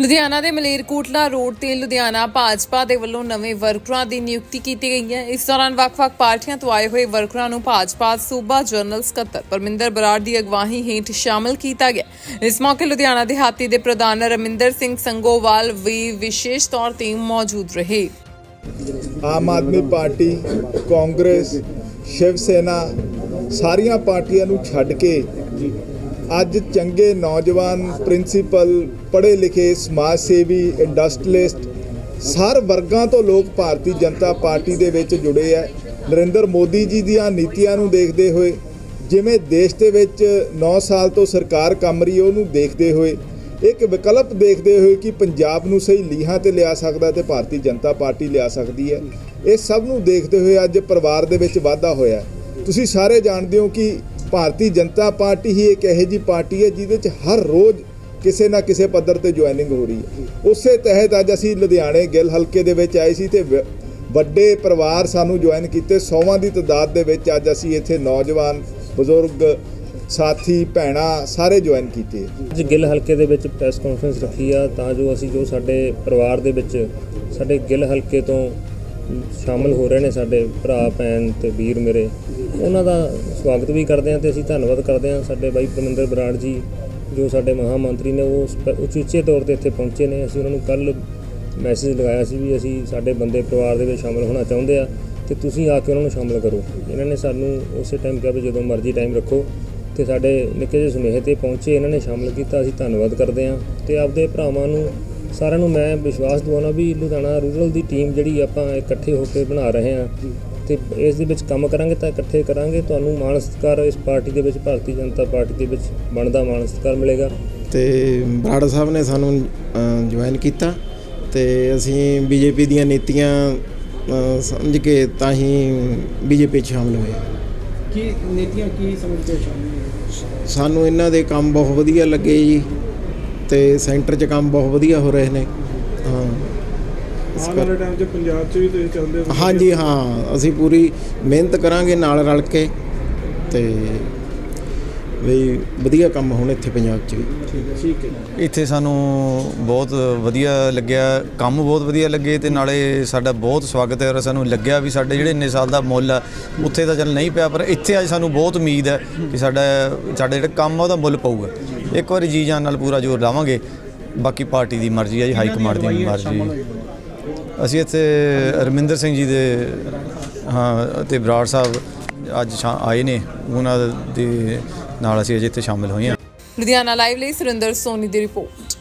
ਲੁਧਿਆਣਾ ਦੇ ਮਲੇਰਕੋਟਲਾ ਰੋਡ ਤੇ ਲੁਧਿਆਣਾ ਭਾਜਪਾ ਦੇ ਵੱਲੋਂ ਨਵੇਂ ਵਰਕਰਾਂ ਦੀ ਨਿਯੁਕਤੀ ਕੀਤੀ ਗਈ ਹੈ। ਇਸ ਦੌਰਾਨ ਵੱਖ-ਵੱਖ ਪਾਰਟੀਆਂ ਤੋਂ ਆਏ ਹੋਏ ਵਰਕਰਾਂ ਨੂੰ ਭਾਜਪਾ ਸੂਬਾ ਜਨਰਲ ਸਕੱਤਰ ਪਰਮਿੰਦਰ ਬਰਾੜ ਦੀ ਅਗਵਾਈ ਹੇਠ ਸ਼ਾਮਲ ਕੀਤਾ ਗਿਆ। ਇਸ ਮੌਕੇ ਲੁਧਿਆਣਾ ਦੇ ਦੇ ਪ੍ਰਧਾਨ ਰਮਿੰਦਰ ਸਿੰਘ ਸੰਗੋਵਾਲ ਵੀ ਵਿਸ਼ੇਸ਼ ਤੌਰ ਤੇ ਮੌਜੂਦ ਰਹੇ। ਆਮ ਆਦਮੀ ਪਾਰਟੀ, ਕਾਂਗਰਸ ਸ਼ਿਵ ਸੈਨਾ ਸਾਰੀਆਂ ਪਾਰਟੀਆਂ ਨੂੰ ਛੱਡ ਕੇ ਅੱਜ ਚੰਗੇ ਨੌਜਵਾਨ ਪ੍ਰਿੰਸੀਪਲ ਪੜ੍ਹੇ ਲਿਖੇ ਸਮਾਜ ਸੇਵੀ ਇੰਡਸਟਰੀਲਿਸਟ ਸਾਰ ਵਰਗਾਂ ਤੋਂ ਲੋਕ ਭਾਰਤੀ ਜਨਤਾ ਪਾਰਟੀ ਦੇ ਵਿੱਚ ਜੁੜੇ ਆ ਨਰਿੰਦਰ ਮੋਦੀ ਜੀ ਦੀਆਂ ਨੀਤੀਆਂ ਨੂੰ ਦੇਖਦੇ ਹੋਏ, ਜਿਵੇਂ ਦੇਸ਼ ਦੇ ਵਿੱਚ 9 ਸਾਲ ਤੋਂ ਸਰਕਾਰ ਕੰਮ ਰਹੀ ਹੈ ਉਹਨੂੰ ਦੇਖਦੇ ਹੋਏ, ਇੱਕ ਵਿਕਲਪ ਦੇਖਦੇ ਹੋਏ ਕਿ ਪੰਜਾਬ ਨੂੰ ਸਹੀ ਲੀਹਾਂ ਤੇ ਲਿਆ ਸਕਦਾ ਤੇ ਭਾਰਤੀ ਜਨਤਾ ਪਾਰਟੀ ਲਿਆ ਸਕਦੀ ਹੈ ਇਹ ਸਭ ਨੂੰ ਦੇਖਦੇ ਹੋਏ ਅੱਜ ਪਰਿਵਾਰ ਦੇ ਵਿੱਚ ਵਾਧਾ ਹੋਇਆ। ਤੁਸੀਂ ਸਾਰੇ ਜਾਣਦੇ ਹੋ ਕਿ ਭਾਰਤੀ ਜਨਤਾ ਪਾਰਟੀ ਹੀ ਇੱਕ ਇਹੋ ਜਿਹੀ ਪਾਰਟੀ ਹੈ ਜਿਹਦੇ ਵਿੱਚ ਹਰ ਰੋਜ਼ ਕਿਸੇ ਨਾ ਕਿਸੇ ਪੱਧਰ ਤੇ ਜੁਆਇਨਿੰਗ ਹੋ ਰਹੀ ਹੈ। ਉਸੇ ਤਹਿਤ ਅੱਜ ਅਸੀਂ ਲੁਧਿਆਣੇ ਗਿੱਲ ਹਲਕੇ ਦੇ ਵਿੱਚ ਆਏ ਸੀ ਤੇ ਵ- ਵੱਡੇ ਪਰਿਵਾਰ ਸਾਨੂੰ ਜੁਆਇਨ ਕੀਤੇ। ਸੌਵਾਂ ਦੀ ਤਦਾਦ ਦੇ ਵਿੱਚ ਅੱਜ ਅਸੀਂ ਇੱਥੇ ਨੌਜਵਾਨ, ਬਜ਼ੁਰਗ, ਸਾਥੀ, ਭੈਣਾਂ ਸਾਰੇ ਜੁਆਇਨ ਕੀਤੇ। ਅੱਜ ਗਿੱਲ ਹਲਕੇ ਦੇ ਵਿੱਚ ਪ੍ਰੈਸ ਕਾਨਫਰੰਸ ਰੱਖੀ ਆ ਤਾਂ ਜੋ ਅਸੀਂ ਜੋ ਸਾਡੇ ਪਰਿਵਾਰ ਦੇ ਵਿੱਚ ਸਾਡੇ ਗਿੱਲ ਹਲਕੇ ਤੋਂ ਸ਼ਾਮਲ ਹੋ ਰਹੇ ਨੇ ਸਾਡੇ ਭਰਾ, ਭੈਣ ਤੇ ਵੀਰ ਮੇਰੇ। ਉਹਨਾਂ ਦਾ ਸਵਾਗਤ ਵੀ ਕਰਦੇ ਹਾਂ ਤੇ ਅਸੀਂ ਧੰਨਵਾਦ ਕਰਦੇ ਹਾਂ। ਸਾਡੇ ਬਾਈ ਪਰਮਿੰਦਰ ਬਰਾੜ ਜੀ, ਜੋ ਸਾਡੇ ਮਹਾ ਮੰਤਰੀ ਨੇ, ਉਹ ਸਪ- ਉਚੇਚੇ ਤੌਰ ਤੇ ਇੱਥੇ ਪਹੁੰਚੇ ਨੇ। ਅਸੀਂ ਉਹਨਾਂ ਨੂੰ ਕੱਲ ਮੈਸੇਜ ਲਗਾਇਆ ਸੀ ਵੀ ਅਸੀਂ ਸਾਡੇ ਬੰਦੇ ਪਰਿਵਾਰ ਦੇ ਵਿੱਚ ਸ਼ਾਮਲ ਹੋਣਾ ਚਾਹੁੰਦੇ ਆ ਤੇ ਤੁਸੀਂ ਆ ਕੇ ਉਹਨਾਂ ਨੂੰ ਸ਼ਾਮਲ ਕਰੋ। ਇਹਨਾਂ ਨੇ ਸਾਨੂੰ ਉਸੇ ਟਾਈਮ ਕਿਹਾ ਵੀ ਜਦੋਂ ਮਰਜ਼ੀ ਟਾਈਮ ਰੱਖੋ ਤੇ ਸਾਡੇ ਨਿੱਕੇ ਜਿਹੇ ਸੁਨੇਹੇ ਤੇ ਪਹੁੰਚੇ, ਇਹਨਾਂ ਨੇ ਸ਼ਾਮਲ ਕੀਤਾ। ਅਸੀਂ ਧੰਨਵਾਦ ਕਰਦੇ ਹਾਂ ਤੇ ਆਪਦੇ ਭਰਾਵਾਂ ਨੂੰ ਸਾਰਿਆਂ ਨੂੰ ਮੈਂ ਵਿਸ਼ਵਾਸ ਦਿਵਾਉਣਾ ਵੀ ਲੁਧਿਆਣਾ ਰੂਰਲ ਦੀ ਟੀਮ ਜਿਹੜੀ ਆਪਾਂ ਇਕੱਠੇ ਹੋ ਕੇ ਬਣਾ ਰਹੇ ਹਾਂ ਤੇ ਇਸ ਦੇ ਵਿੱਚ ਕੰਮ ਕਰਾਂਗੇ ਤਾਂ ਇਕੱਠੇ ਕਰਾਂਗੇ ਤੁਹਾਨੂੰ ਮਾਣ ਸਤਿਕਾਰ ਇਸ ਪਾਰਟੀ ਦੇ ਵਿੱਚ ਭਾਰਤੀ ਜਨਤਾ ਪਾਰਟੀ ਦੇ ਵਿੱਚ ਬਣਦਾ ਮਾਣ ਸਤਿਕਾਰ ਮਿਲੇਗਾ। ਤੇ ਬਰਾੜ ਸਾਹਿਬ ਨੇ ਸਾਨੂੰ ਜੁਆਇਨ ਕੀਤਾ ਤੇ ਅਸੀਂ ਬੀਜੇਪੀ ਦੀਆਂ ਨੀਤੀਆਂ ਸਮਝ ਕੇ ਤਾਂ ਹੀ ਬੀਜੇਪੀ 'ਚ ਸ਼ਾਮਲ ਹੋਏ। ਕੀ ਨੀਤੀਆਂ ਕੀ ਸਮਝਦੇ ਹੋ ਸ਼ਾਮਿਲ ਹੋਏ? ਸਾਨੂੰ ਇਹਨਾਂ ਦੇ ਕੰਮ ਬਹੁਤ ਵਧੀਆ ਲੱਗੇ ਜੀ। ਤੇ ਸੈਂਟਰ 'ਚ ਕੰਮ ਬਹੁਤ ਵਧੀਆ ਹੋ ਰਹੇ ਨੇ। ਹਾਂ। ਆਉਣ ਵਾਲੇ ਟਾਈਮ 'ਚ ਪੰਜਾਬ 'ਚ ਵੀ ਤੁਸੀਂ ਚਾਹੁੰਦੇ ਹੋ ਹਾਂਜੀ ਹਾਂ। ਅਸੀਂ ਪੂਰੀ ਮਿਹਨਤ ਕਰਾਂਗੇ ਨਾਲ ਰਲ ਕੇ ਤੇ ਵੀ ਵਧੀਆ ਕੰਮ ਹੋਣ ਇੱਥੇ ਪੰਜਾਬ 'ਚ ਵੀ। ਠੀਕ ਹੈ। ਇੱਥੇ ਸਾਨੂੰ ਬਹੁਤ ਵਧੀਆ ਲੱਗਿਆ ਕੰਮ ਬਹੁਤ ਵਧੀਆ ਲੱਗੇ ਤੇ ਨਾਲੇ ਸਾਡਾ ਬਹੁਤ ਸਵਾਗਤ ਹੈ ਔਰ ਸਾਨੂੰ ਲੱਗਿਆ ਵੀ ਸਾਡੇ ਜਿਹੜੇ ਇੰਨੇ ਸਾਲ ਦਾ ਮੁੱਲ ਆ ਉੱਥੇ ਤਾਂ ਚੱਲ ਨਹੀਂ ਪਿਆ ਪਰ ਇੱਥੇ ਅੱਜ ਸਾਨੂੰ ਬਹੁਤ ਉਮੀਦ ਹੈ ਕਿ ਸਾਡਾ ਸਾਡਾ ਜਿਹੜਾ ਕੰਮ ਆ ਉਹਦਾ ਮੁੱਲ ਪਊਗਾ। ਇੱਕ ਵਾਰੀ ਜੀ ਜਾਨ ਨਾਲ ਪੂਰਾ ਜ਼ੋਰ ਲਾਵਾਂਗੇ। ਬਾਕੀ ਪਾਰਟੀ ਦੀ ਮਰਜ਼ੀ ਹੈ ਜੀ ਹਾਈ ਕਮਾਂਡ ਦੀ ਮਰਜ਼ੀ। ਅਸੀਂ ਇੱਥੇ ਰਮਿੰਦਰ ਸਿੰਘ ਜੀ ਦੇ ਹਾਂ ਤੇ ਬਰਾੜ ਸਾਹਿਬ ਅੱਜ ਸ਼ਾ- ਆਏ ਨੇ। ਉਹਨਾਂ ਦੇ ਨਾਲ ਅਸੀਂ ਅਜੇ ਇੱਥੇ ਸ਼ਾਮਿਲ ਹੋਏ ਹਾਂ। ਲੁਧਿਆਣਾ ਲਾਈਵ ਲਈ ਸੁਰਿੰਦਰ ਸੋਨੀ ਦੀ ਰਿਪੋਰਟ।